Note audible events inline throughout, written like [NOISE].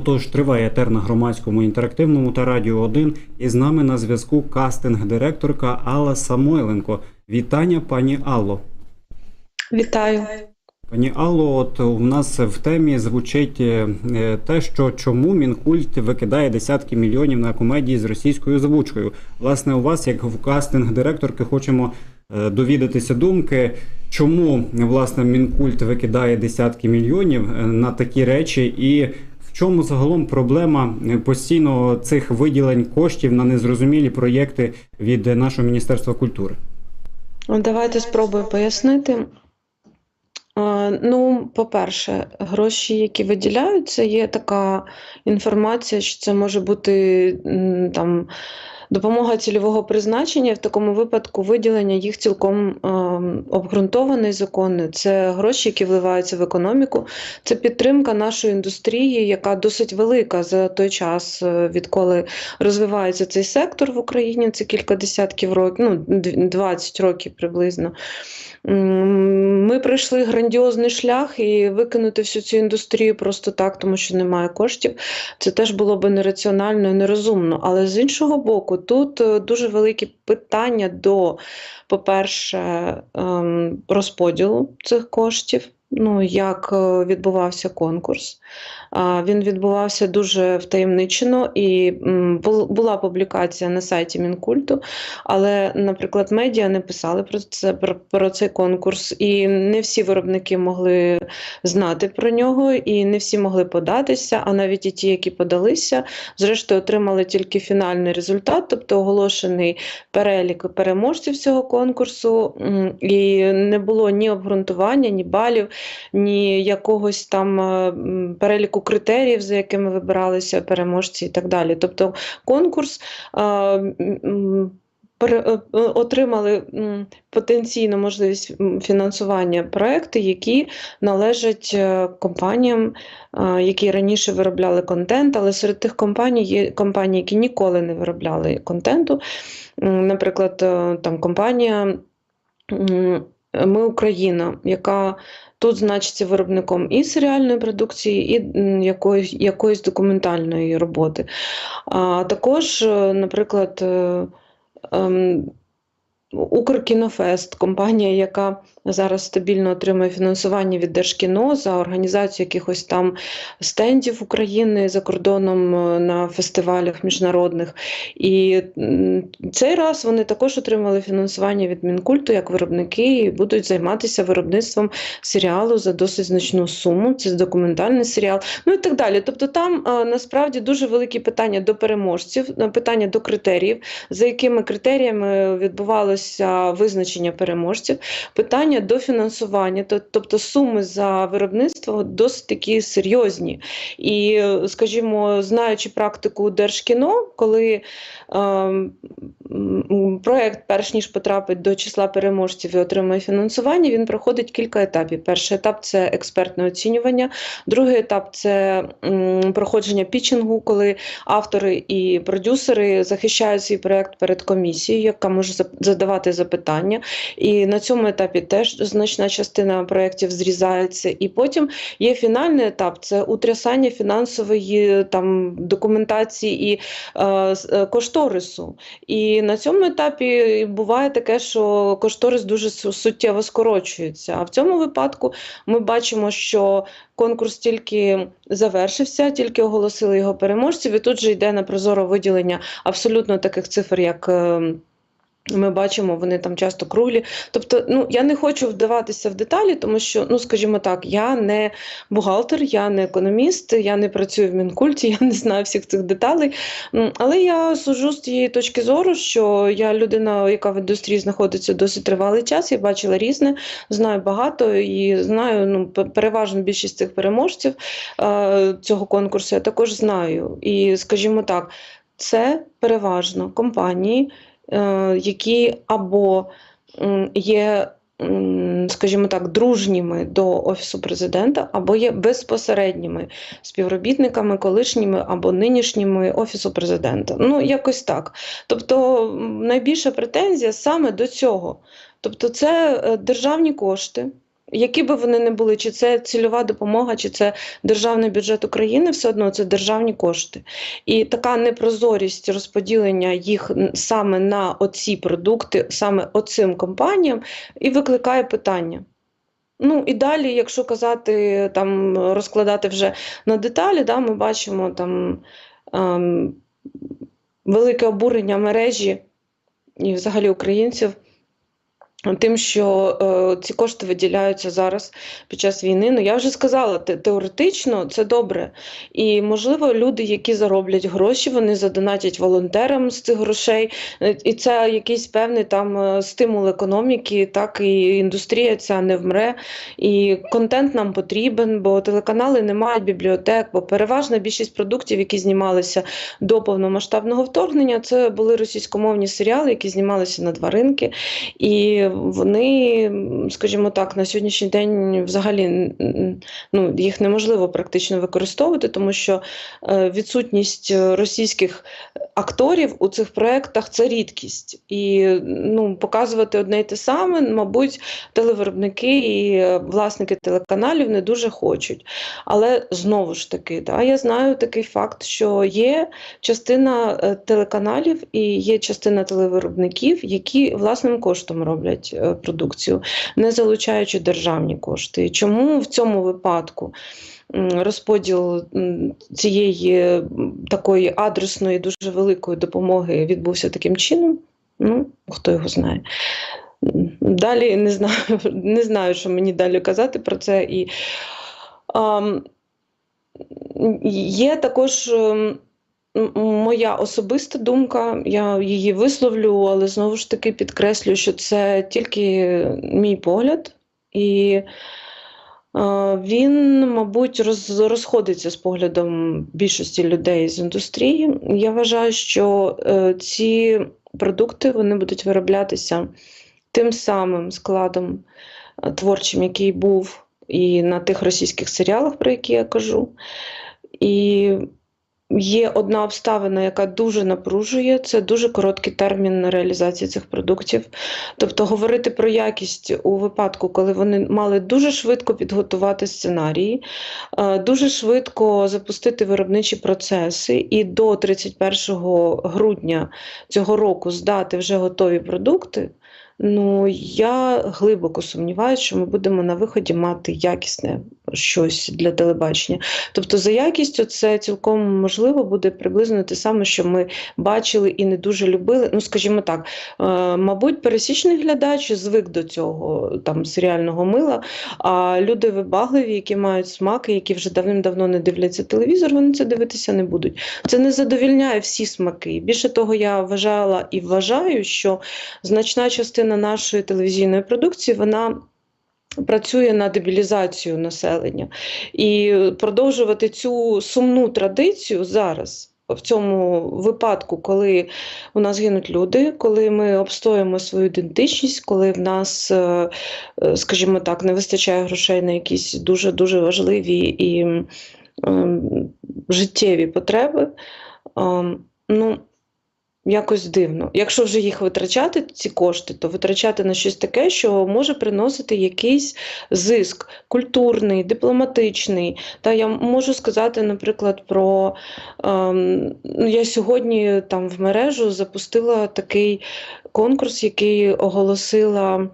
Отож, триває етер на громадському інтерактивному та радіо 1. І з нами на зв'язку кастинг-директорка Алла Самойленко. Вітання, пані Алло. Вітаю. Пані Алло, от у нас в темі звучить е, те, що чому Мінкульт викидає десятки мільйонів на комедії з російською озвучкою. Власне, у вас, як в кастинг-директорки, хочемо е, довідатися думки, чому власне Мінкульт викидає десятки мільйонів е, на такі речі, і чому загалом проблема е, постійно цих виділень коштів на незрозумілі проєкти від е, нашого міністерства культури? Ну, Давайте спробую пояснити. Ну, по-перше, гроші, які виділяються, є така інформація, що це може бути там допомога цільового призначення. В такому випадку виділення їх цілком ем, обґрунтоване і законне. Це гроші, які вливаються в економіку. Це підтримка нашої індустрії, яка досить велика за той час, е, відколи розвивається цей сектор в Україні. Це кілька десятків років, ну д- 20 років приблизно. Ми пройшли грандіозний шлях і викинути всю цю індустрію просто так, тому що немає коштів. Це теж було би нераціонально і нерозумно. Але з іншого боку, тут е, дуже великі питання до, по-перше, ем, розподілу цих коштів. Ну, як е, відбувався конкурс. Він відбувався дуже втаємничено, і була публікація на сайті Мінкульту, але, наприклад, медіа не писали про це про цей конкурс, і не всі виробники могли знати про нього, і не всі могли податися. А навіть і ті, які подалися, зрештою отримали тільки фінальний результат, тобто оголошений перелік переможців цього конкурсу, і не було ні обґрунтування, ні балів, ні якогось там е, переліку критеріїв, за якими вибиралися переможці, і так далі. Тобто конкурс. е, е, Отримали потенційну можливість фінансування проекти, які належать компаніям, які раніше виробляли контент, але серед тих компаній є компанії, які ніколи не виробляли контенту. Наприклад, там компанія Ми Україна, яка тут значиться виробником і серіальної продукції, і якоїсь, якоїсь документальної роботи. А також, е, наприклад, е, ем, Укркінофест, компанія, яка зараз стабільно отримує фінансування від Держкіно за організацію якихось там стендів України за кордоном е, на фестивалях міжнародних. І цей раз вони також отримали фінансування від Мінкульту як виробники і будуть займатися виробництвом серіалу за досить значну суму. Це документальний серіал, ну і так далі. Тобто там е, насправді дуже великі питання до переможців, е, питання до критеріїв, за якими критеріями відбувалося визначення переможців, питання до фінансування, тобто суми за виробництво досить такі серйозні. І, скажімо, знаючи практику Держкіно, коли ем, проект, перш ніж потрапить до числа переможців і отримує фінансування, він проходить кілька етапів. Перший етап це експертне оцінювання, другий етап це проходження пітчингу, коли автори і продюсери захищають свій проект перед комісією, яка може задавати запитання. І на цьому етапі теж значна частина проєктів зрізається. І потім є фінальний етап це утрясання фінансової там документації і е, е, кошторису. І на цьому етапі буває таке, що кошторис дуже суттєво скорочується. А в цьому випадку ми бачимо, що конкурс тільки завершився, тільки оголосили його переможців, і тут же йде на прозоро виділення абсолютно таких цифр, як. Ми бачимо, вони там часто круглі. Тобто, ну я не хочу вдаватися в деталі, тому що, ну скажімо так, я не бухгалтер, я не економіст, я не працюю в мінкульті, [LAUGHS] я не знаю всіх цих деталей. Але я сужу з тієї точки зору, що я людина, яка в індустрії знаходиться досить тривалий час, я бачила різне, знаю багато і знаю ну, пе- переважну більшість цих переможців е, цього конкурсу. Я також знаю. І скажімо так, це переважно компанії, які або є. Скажімо так, дружніми до офісу президента або є безпосередніми співробітниками, колишніми або нинішніми офісу президента. Ну якось так. Тобто найбільша претензія саме до цього. Тобто, це е, державні кошти, Які би вони не були, чи це цільова допомога, чи це державний бюджет України, все одно це державні кошти. І така непрозорість розподілення їх саме на оці продукти, саме оцим компаніям, і викликає питання. Ну і далі, якщо казати там, розкладати вже на деталі, да, ми бачимо там ем, велике обурення мережі і взагалі українців тим, що е, ці кошти виділяються зараз під час війни. Ну я вже сказала, те- теоретично це добре. І можливо, люди, які зароблять гроші, вони задонатять волонтерам з цих грошей, Е, і це якийсь певний там е, стимул економіки, так і індустрія ця не вмре. І контент нам потрібен, бо телеканали не мають бібліотек, бо переважна більшість продуктів, які знімалися до повномасштабного вторгнення, це були російськомовні серіали, які знімалися на два ринки. І вони, скажімо так, на сьогоднішній день взагалі ну, їх неможливо практично використовувати, тому що е, відсутність російських акторів у цих проєктах це рідкість. І ну, показувати одне й те саме, мабуть, телевиробники і е, власники телеканалів не дуже хочуть. Але знову ж таки, да, я знаю такий факт, що є частина е, телеканалів і є частина телевиробників, які власним коштом роблять е, продукцію, не залучаючи державні кошти. Чому в цьому випадку? Розподіл цієї такої адресної, дуже великої допомоги відбувся таким чином. Ну, хто його знає. Далі не знаю, [LAUGHS] не знаю, що мені далі казати про це. І ам, є також ем, моя особиста думка, я її висловлю, але знову ж таки підкреслю, що це тільки мій погляд, і він, мабуть, роз, розходиться з поглядом більшості людей з індустрії. Я вважаю, що е, ці продукти вони будуть вироблятися тим самим складом е, творчим, який був і на тих російських серіалах, про які я кажу. І є одна обставина, яка дуже напружує, це дуже короткий термін на реалізацію цих продуктів. Тобто говорити про якість у випадку, коли вони мали дуже швидко підготувати сценарії, е, дуже швидко запустити виробничі процеси і до 31 грудня цього року здати вже готові продукти. Ну, я глибоко сумніваюся, що ми будемо на виході мати якісне щось для телебачення. Тобто, за якістю це цілком можливо буде приблизно те саме, що ми бачили і не дуже любили. Ну, скажімо так, е, мабуть, пересічний глядач звик до цього там серіального мила. А люди вибагливі, які мають смаки, які вже давним-давно не дивляться телевізор, вони це дивитися не будуть. Це не задовільняє всі смаки. Більше того, я вважала і вважаю, що значна частина нашої телевізійної продукції вона. Працює на дебілізацію населення і продовжувати цю сумну традицію зараз, в цьому випадку, коли у нас гинуть люди, коли ми обстоїмо свою ідентичність, коли в нас, е, е, скажімо так, не вистачає грошей на якісь дуже дуже важливі і ем, життєві потреби. ем, Ну, якось дивно. Якщо вже їх витрачати, ці кошти, то витрачати на щось таке, що може приносити якийсь зиск культурний, дипломатичний. Та я можу сказати, наприклад, про ем, ну, я сьогодні там в мережу запустила такий конкурс, який оголосила.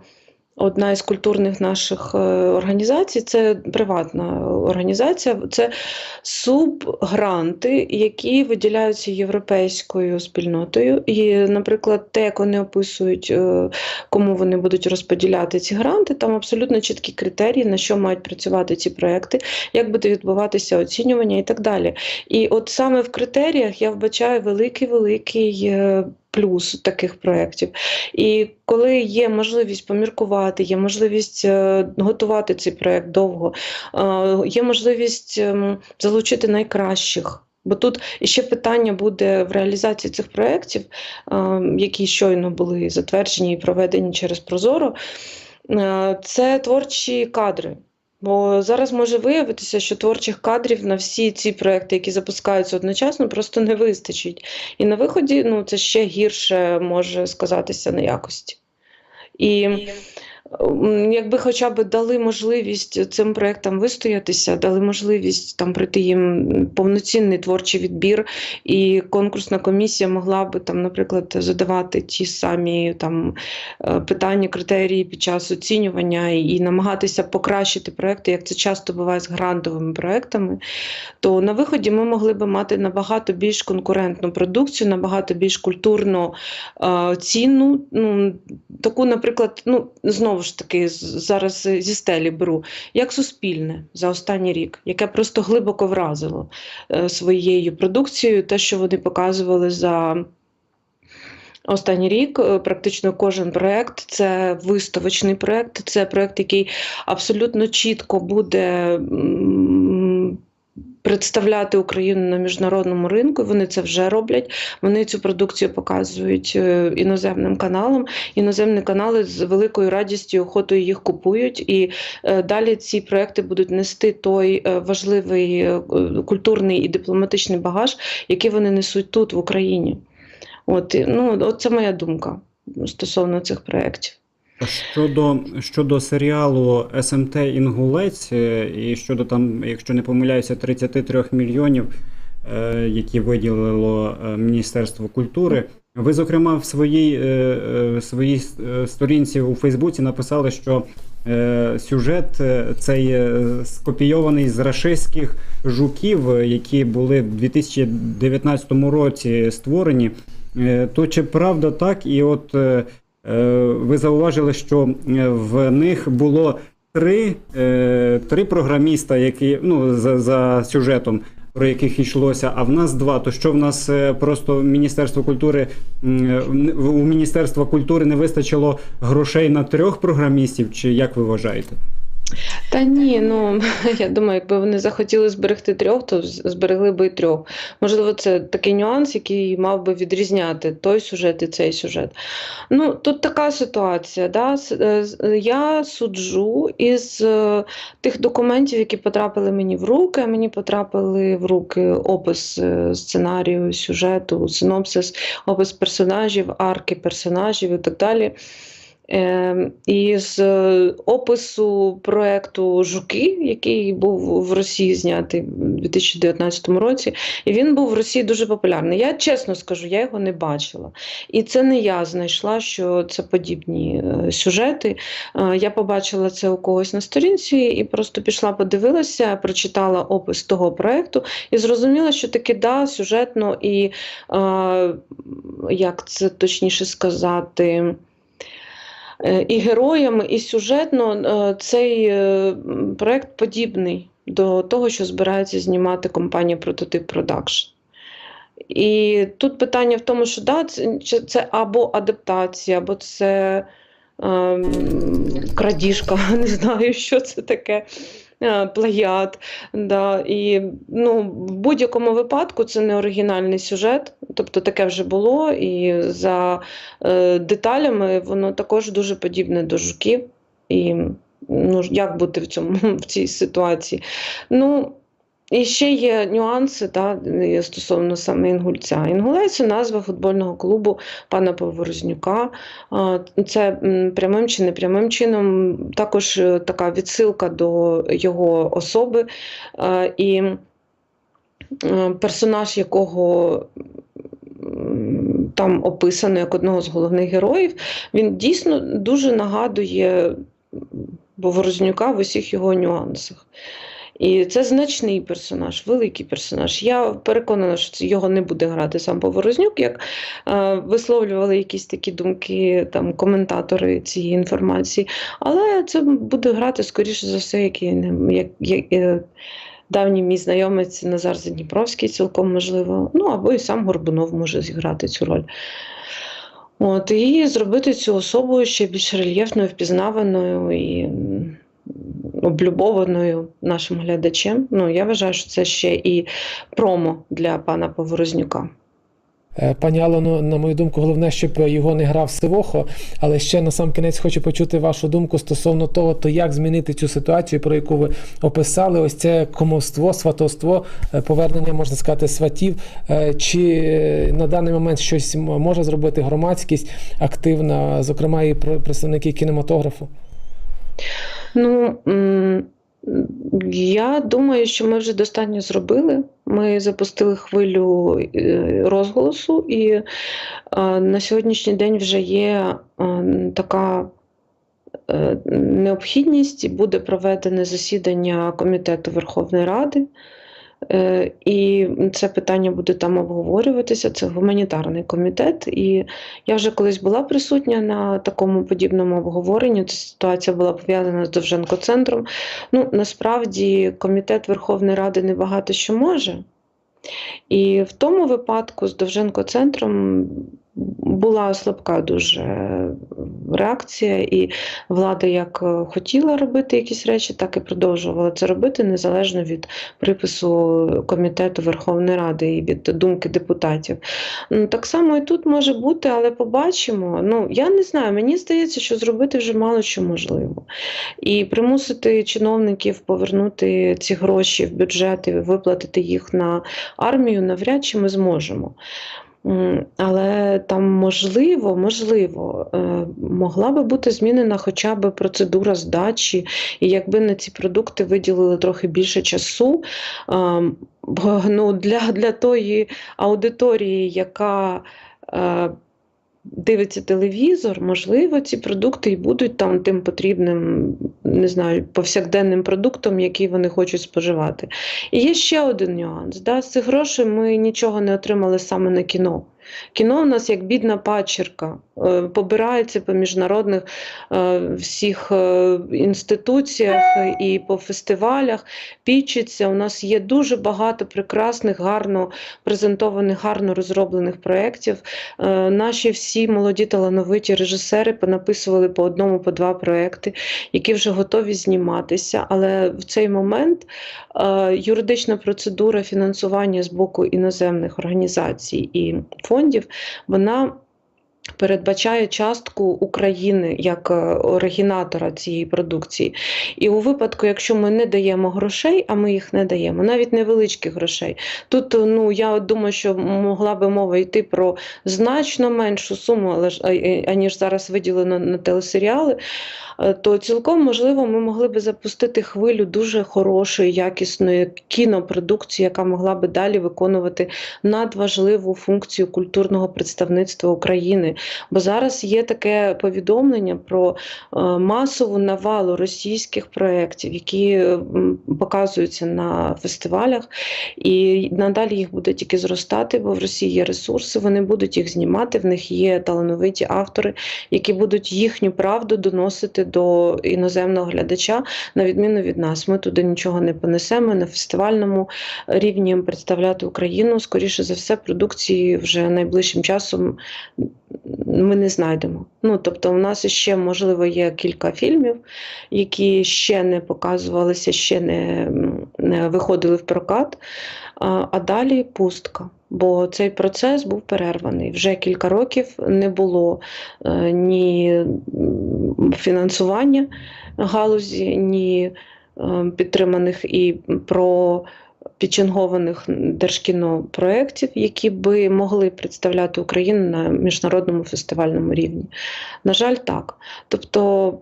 Одна із культурних наших е, організацій це приватна організація, це субгранти, які виділяються європейською спільнотою. І, наприклад, те, як вони описують, е, кому вони будуть розподіляти ці гранти, там абсолютно чіткі критерії, на що мають працювати ці проекти, як буде відбуватися оцінювання і так далі. І от саме в критеріях я вбачаю великий великий. Плюс таких проєктів. І коли є можливість поміркувати, є можливість е, готувати цей проєкт довго, е, є можливість ем, залучити найкращих. Бо тут ще питання буде в реалізації цих проєктів, е, які щойно були затверджені і проведені через Прозоро. Е, Це творчі кадри. Бо зараз може виявитися, що творчих кадрів на всі ці проекти, які запускаються одночасно, просто не вистачить. І на виході ну, це ще гірше може сказатися на якості. І якби хоча б дали можливість цим проектам вистоятися, дали можливість там пройти їм повноцінний творчий відбір, і конкурсна комісія могла би там, наприклад, задавати ті самі там е, питання, критерії під час оцінювання і намагатися покращити проекти, як це часто буває з грантовими проектами, то на виході ми могли би мати набагато більш конкурентну продукцію, набагато більш культурно е, цінну. Ну, таку, наприклад, ну знову ж таки, зараз зі стелі беру, як суспільне за останній рік, яке просто глибоко вразило е, своєю продукцією, те, що вони показували за. Останній рік е, практично кожен проект це виставочний проект, це проект, який абсолютно чітко буде представляти Україну на міжнародному ринку. Вони це вже роблять. Вони цю продукцію показують е, іноземним каналам. Іноземні канали з великою радістю, охотою їх купують. І е, далі ці проекти будуть нести той е, важливий культурний і дипломатичний багаж, який вони несуть тут, в Україні. От, ну, от це моя думка стосовно цих проєктів. Щодо, щодо серіалу СМТ Інгулець, е, і щодо там, якщо не помиляюся, 33 мільйонів, е, які виділило е, Міністерство культури. Ви, зокрема, в своїй, своїй сторінці у Фейсбуці написали, що сюжет цей скопійований з рашистських жуків, які були в 2019 році створені. То чи правда так? І от ви зауважили, що е, в них було три, е, три програміста, які ну, за, за сюжетом, про яких йшлося, а в нас два. То що в нас е, просто Міністерство культури е, у Міністерства культури не вистачило грошей на трьох програмістів, чи як ви вважаєте? Та ні, ну [LAUGHS] я думаю, якби вони захотіли зберегти трьох, то зберегли би і трьох. Можливо, це такий нюанс, який мав би відрізняти той сюжет і цей сюжет. Ну, тут така ситуація. Да? е, Я суджу із е, тих документів, які потрапили мені в руки. Мені потрапили в руки опис е, сценарію, сюжету, синопсис, опис персонажів, арки персонажів і так далі. Е, і з е, опису проекту Жуки, який був в Росії знятий у 2019 році, і він був в Росії дуже популярний. Я чесно скажу, я його не бачила. І це не я знайшла, що це подібні е, сюжети. Е, Я побачила це у когось на сторінці і просто пішла, подивилася, прочитала опис того проекту і зрозуміла, що таки да, сюжетно і як це точніше сказати. Е, І героями, і сюжетно е, цей е, проект подібний до того, що збирається знімати компанія Прототип Продакшн. І тут питання в тому, що да, це, це або адаптація, або це е, крадіжка, [LAUGHS] не знаю, що це таке. Е, Плагіат, да, і ну, в будь-якому випадку це не оригінальний сюжет, тобто таке вже було, і за е, деталями воно також дуже подібне до жуків. І ну, як бути в цьому [LAUGHS] в цій ситуації? Ну, і ще є нюанси та, е, стосовно саме Інгульця. Інгулець назва футбольного клубу пана Поворознюка. Це прямим чи непрямим чином також е, така відсилка до його особи. І персонаж, якого там описано як одного з головних героїв, він дійсно дуже нагадує Поворознюка в усіх його нюансах. І це значний персонаж, великий персонаж. Я переконана, що його не буде грати сам Поворознюк, як е, висловлювали якісь такі думки там, коментатори цієї інформації. Але це буде грати, скоріше за все, як, як, як, е, давній мій знайомець Назар Задніпровський, цілком можливо. Ну або і сам Горбунов може зіграти цю роль. От, і зробити цю особу ще більш рельєфною, впізнаваною і облюбованою нашим глядачем. Ну, я вважаю, що це ще і промо для пана Поворознюка. Е, Пані Алоно, на мою думку, головне, щоб його не грав Сивохо, але ще на сам кінець хочу почути вашу думку стосовно того, то як змінити цю ситуацію, про яку ви описали, ось це комовство, сватовство, е, повернення, можна сказати, сватів. Е, Чи на даний момент щось може зробити громадськість активна, зокрема і представники кінематографу? Ну, я думаю, що ми вже достатньо зробили. Ми запустили хвилю е, розголосу, і е, на сьогоднішній день вже є е, така необхідність, буде проведене засідання Комітету Верховної Ради. Е, І це питання буде там обговорюватися. Це гуманітарний комітет. І я вже колись була присутня на такому подібному обговоренні. Ця ситуація була пов'язана з Довженко-центром. Ну, насправді, комітет Верховної Ради не багато що може. І в тому випадку з Довженко-центром була слабка дуже реакція, і влада як е, хотіла робити якісь речі, так і продовжувала це робити незалежно від припису комітету Верховної Ради і від думки депутатів. Ну, Так само і тут може бути, але побачимо. Ну, я не знаю, мені здається, що зробити вже мало що можливо. І примусити чиновників повернути ці гроші в бюджет і виплатити їх на армію навряд чи ми зможемо. Але там можливо, можливо, е, могла би бути змінена хоча б процедура здачі, і якби на ці продукти виділили трохи більше часу. ем, ну, для, для тої аудиторії, яка е, дивиться телевізор, можливо, ці продукти і будуть там тим потрібним, не знаю, повсякденним продуктом, який вони хочуть споживати. І є ще один нюанс. Да? З цих грошей ми нічого не отримали саме на кіно. Кіно у нас як бідна пачерка, е, побирається по міжнародних е, всіх е, інституціях і по фестивалях, пічиться. У нас є дуже багато прекрасних, гарно презентованих, гарно розроблених проєктів. Наші всі молоді талановиті режисери понаписували по одному, по два проекти, які вже готові зніматися. Але в цей момент юридична процедура фінансування з боку іноземних організацій і фондів, вона передбачає частку України як е, оригінатора цієї продукції. І у випадку, якщо ми не даємо грошей, а ми їх не даємо, навіть невеличких грошей, тут ну я думаю, що могла би мова йти про значно меншу суму, але ж аніж зараз виділено на телесеріали. е, То цілком можливо ми могли би запустити хвилю дуже хорошої, якісної кінопродукції, яка могла би далі виконувати надважливу функцію культурного представництва України. Бо зараз є таке повідомлення про е, масову навалу російських проєктів, які показуються на фестивалях, і надалі їх буде тільки зростати, бо в Росії є ресурси, вони будуть їх знімати. В них є талановиті автори, які будуть їхню правду доносити до іноземного глядача, на відміну від нас. Ми туди нічого не понесемо на фестивальному рівні представляти Україну. Скоріше за все, продукції вже найближчим часом ми не знайдемо. Ну тобто, у нас ще можливо є кілька фільмів, які ще не показувалися, ще не, не виходили в прокат. А, а далі пустка. Бо цей процес був перерваний. Вже кілька років не було е, ні фінансування галузі, ні е, підтриманих і про підчингованих держкінопроєктів, які би могли представляти Україну на міжнародному фестивальному рівні. На жаль, так. Тобто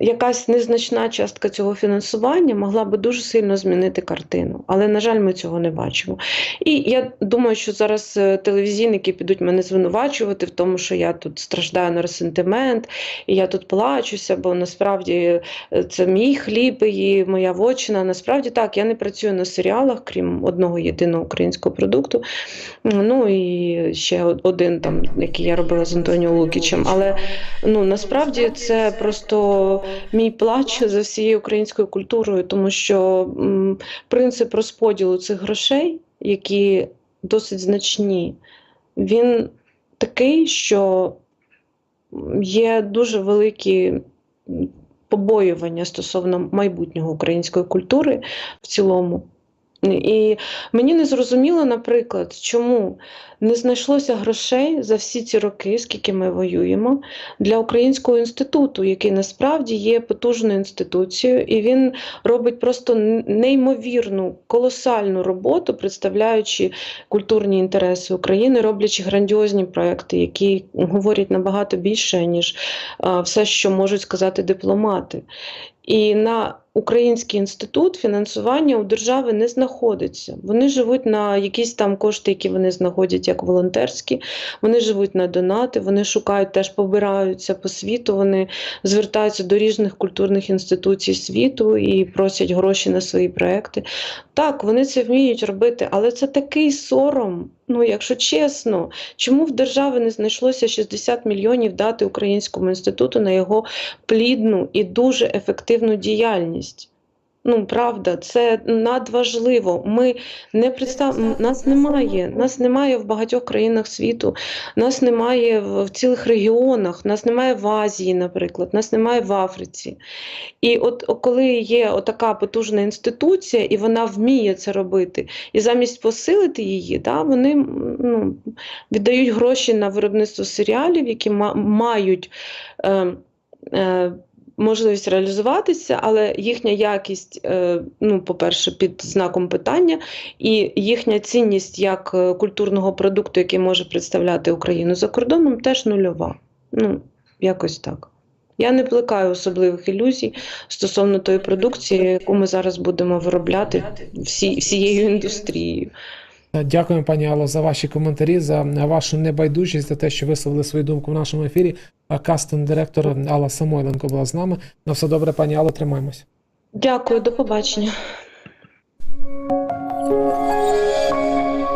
якась незначна частка цього фінансування могла би дуже сильно змінити картину. Але, на жаль, ми цього не бачимо. І я думаю, що зараз е, телевізійники підуть мене звинувачувати в тому, що я тут страждаю на ресентимент, і я тут плачуся, бо насправді е, це мій хліб і моя вочина. Насправді так, я не працюю на серіалах, крім одного єдиного українського продукту. Ну і ще один, там, який я робила з Антоніо Лукічем. Але ну насправді це просто мій плач за всією українською культурою, тому що м, принцип розподілу цих грошей, які досить значні, він такий, що є дуже великі побоювання стосовно майбутнього української культури в цілому. І мені не зрозуміло, наприклад, чому не знайшлося грошей за всі ці роки, скільки ми воюємо, для українського інституту, який насправді є потужною інституцією, і він робить просто неймовірну, колосальну роботу, представляючи культурні інтереси України, роблячи грандіозні проекти, які говорять набагато більше, ніж все, що можуть сказати дипломати. І на Український інститут фінансування у держави не знаходиться. Вони живуть на якісь там кошти, які вони знаходять як волонтерські. Вони живуть на донати, вони шукають, теж побираються по світу. Вони звертаються до різних культурних інституцій світу і просять гроші на свої проекти. Так, вони це вміють робити, але це такий сором. Ну, якщо чесно, чому в держави не знайшлося 60 мільйонів дати Українському інституту на його плідну і дуже ефективну діяльність? Ну, правда, це надважливо. Ми не представ... нас немає. Нас немає в багатьох країнах світу, нас немає в цілих регіонах, нас немає в Азії, наприклад, нас немає в Африці. І от коли є отака потужна інституція, і вона вміє це робити, і замість посилити її, да, вони ну, віддають гроші на виробництво серіалів, які мають. Е, е, Можливість реалізуватися, але їхня якість, е, ну, по-перше, під знаком питання, і їхня цінність як е, культурного продукту, який може представляти Україну за кордоном, теж нульова. Ну, якось так. Я не плекаю особливих ілюзій стосовно тої продукції, яку ми зараз будемо виробляти всі, всією індустрією. Дякуємо, пані Алло, за ваші коментарі, за вашу небайдужість, за те, що висловили свою думку в нашому ефірі. А Кастинг-директор Алла Самойленко була з нами. На все добре, пані Алло, тримаємось. Дякую, до побачення.